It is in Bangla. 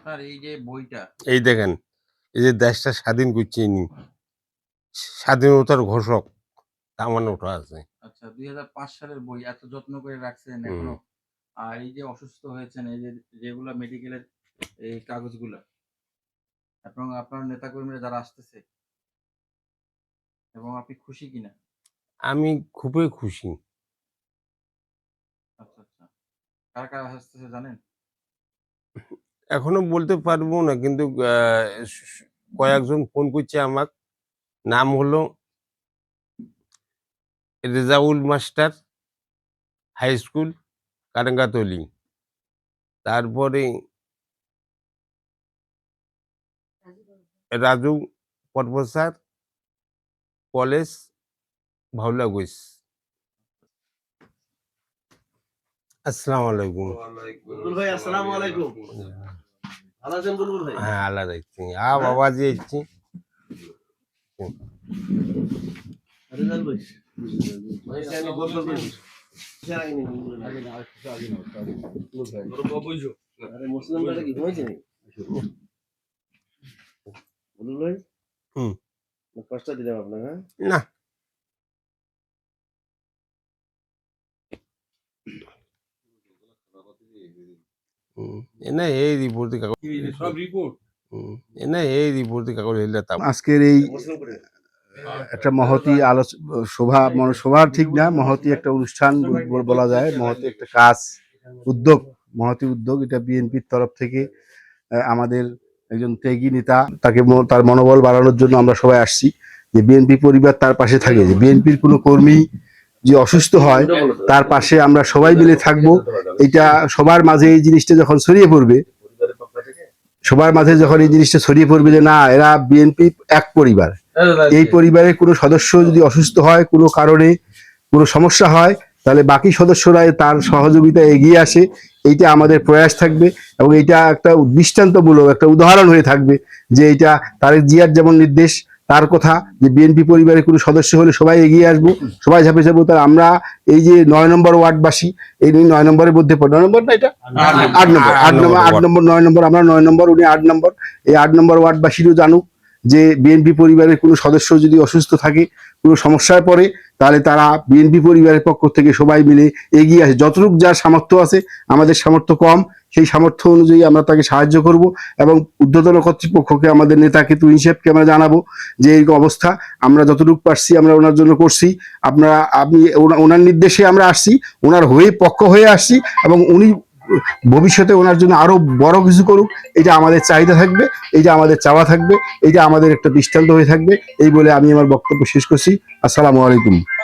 আপনার এই যে বইটা। এই দেখেন এই যে দেশটা স্বাধীন করছে ইনি। স্বাধীনতার ঘোষক তামান ওঠা আছে। আচ্ছা দুই হাজার পাঁচ সালের বই এত যত্ন করে রাখছেন এখনও। আর এই যে অসুস্থ হয়েছেন এই যে যেগুলা মেডিকেলের এই কাগজগুলা। এবং আপনার নেতাকর্মীরা যারা আসতেছে। এবং আপনি খুশি কিনা? আমি খুবই খুশি। আচ্ছা আচ্ছা। কারা কারা আসতেছে জানেন? এখনও বলতে পারব না, কিন্তু কয়েকজন ফোন করছে আমার নাম হলো Rezaul master high school Karengatali তারপরে রাজু পটবসার কলেজ ভাউলা গোস আসসালামু আলাইকুম। ভাই, আসসালামু আলাইকুম। হ্যাঁ আলাদা ইচ্ছি আ বাবা যে। কষ্ট দিলাম আপনাকে হ্যাঁ? না এই রিপোর্ট সব রিপোর্ট হুম, এই রিপোর্ট কাগজ হইলে আজকের এই একটা মহতি আলোচ শোভা মানে শোভা ঠিক না মহতি একটা অনুষ্ঠান বলা যায়। মহতি একটা কাজ উদ্যোগ। মহতি উদ্যোগ এটা বিএনপির তরফ থেকে আমাদের একজন ত্যাগী নেতা তাকে তার মনোবল বাড়ানোর জন্য আমরা সবাই আসছি। যে বিএনপি পরিবার তার পাশে থাকে। যে বিএনপির কোনো কর্মী যে অসুস্থ হয়, তার পাশে আমরা সবাই মিলে থাকব। এটা সবার মাঝে এই জিনিসটা যখন ছড়িয়ে পড়বে, সবার মাঝে যখন এই জিনিসটা ছড়িয়ে পড়বে যে না, এরা বিএনপি এক পরিবার। এই পরিবারের কোনো সদস্য যদি অসুস্থ হয়, কোনো কারণে কোনো সমস্যা হয়, তাহলে বাকি সদস্যরা তার সহযোগিতা এগিয়ে আসে। এইটা আমাদের প্রয়াস থাকবে এবং এটা একটা দৃষ্টান্তমূলক একটা উদাহরণ হয়ে থাকবে যে এটা তারেক জিয়ার যেমন নির্দেশ তার কথা যে বিএনপি পরিবারের কোনো সদস্য হলে সবাই এগিয়ে আসব সবাই ঝাঁপে যাব তার আমরা এই যে নয় নম্বর ওয়ার্ডবাসী এই নিয়ে নয় নম্বরের মধ্যে পড়ে। নয় নম্বর না এটা আট নম্বর আট নম্বর আট নম্বর নয় নম্বর আমরা নয় নম্বর উনি আট নম্বর। এই আট নম্বর ওয়ার্ডবাসীরও জানুক যে বিএনপি পরিবারের কোনো সদস্য যদি অসুস্থ থাকে, কোনো সমস্যায় পড়ে, তাহলে তারা বিএনপি পরিবারের পক্ষ থেকে সবাই মিলে এগিয়ে আসে। যতটুকু যার সামর্থ্য আছে, আমাদের সামর্থ্য কম, সেই সামর্থ্য অনুযায়ী আমরা তাকে সাহায্য করব এবং ঊর্ধ্বতন কর্তৃপক্ষকে, আমাদের নেতাকে তুই হিসেবকে আমরা জানাব যে এই অবস্থা, আমরা যতটুকু পারছি আমরা ওনার জন্য করছি। আপনারা, আপনি, ওনা- ওনার নির্দেশে আমরা আসছি, ওনার হয়ে পক্ষ হয়ে আসছি এবং উনি ভবিষ্যতে ওনার জন্য আরও বড় কিছু করুক, এটা আমাদের চাহিদা থাকবে, এটা আমাদের চাওয়া থাকবে, এটা আমাদের একটা দৃষ্টান্ত হয়ে থাকবে, এই বলে আমি আমার বক্তব্য শেষ করছি। আসসালামু আলাইকুম।